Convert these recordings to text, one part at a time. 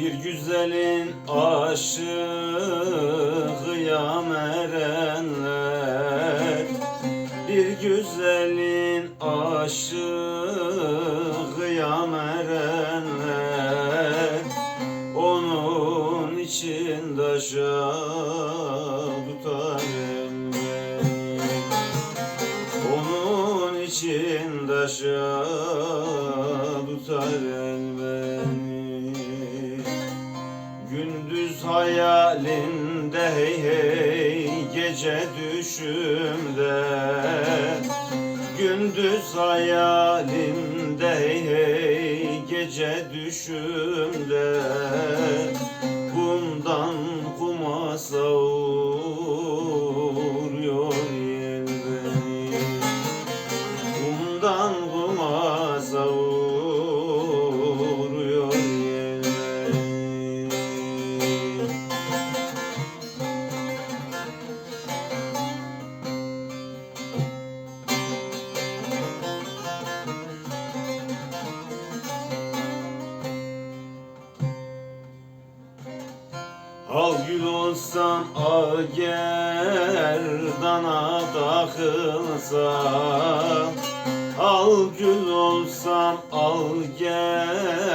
Bir güzelin aşığı erenler. Bir güzelin aşığı erenler. Onun için daşa tutar elbet Onun için daşa Gece düşümde Gündüz hayalimde hey hey Gece düşümde. Kumdan kuma savuruyor Al gül olsam al gerdana takılsam Al gül olsam al gerdana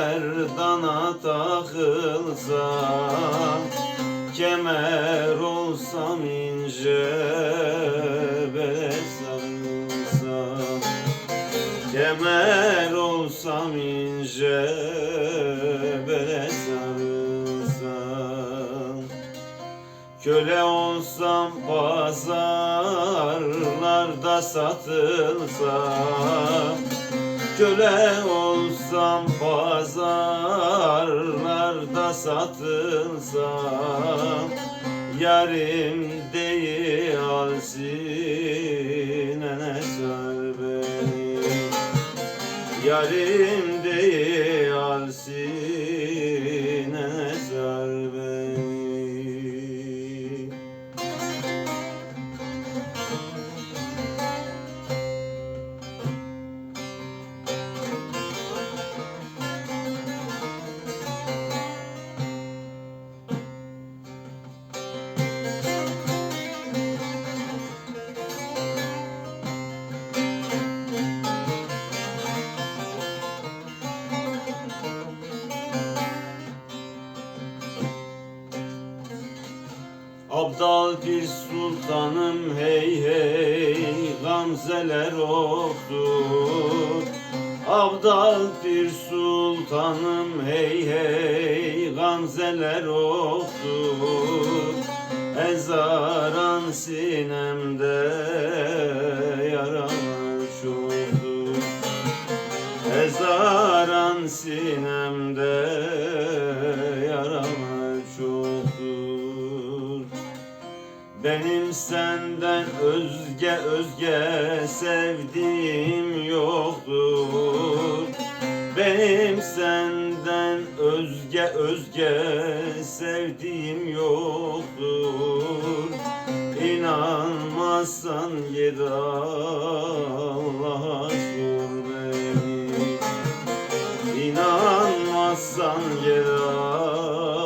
takılsam Kemer olsam ince bele sarılsam Kemer olsam ince bele Köle olsam pazarlarda satılsam Köle olsam pazarlarda satılsam Yarim değil alsinene sar beni Yarim değil alsinene Abdal bir sultanım hey hey gamzeler oktur Abdal bir sultanım hey hey gamzeler oktur Ezaran sinemde yaralar çoktur Ezaran sinemde Benim senden özge özge sevdiğim yoktur. Benim senden özge özge sevdiğim yoktur. İnanmazsan git Allah'a sor beni. İnanmazsan git Allah'a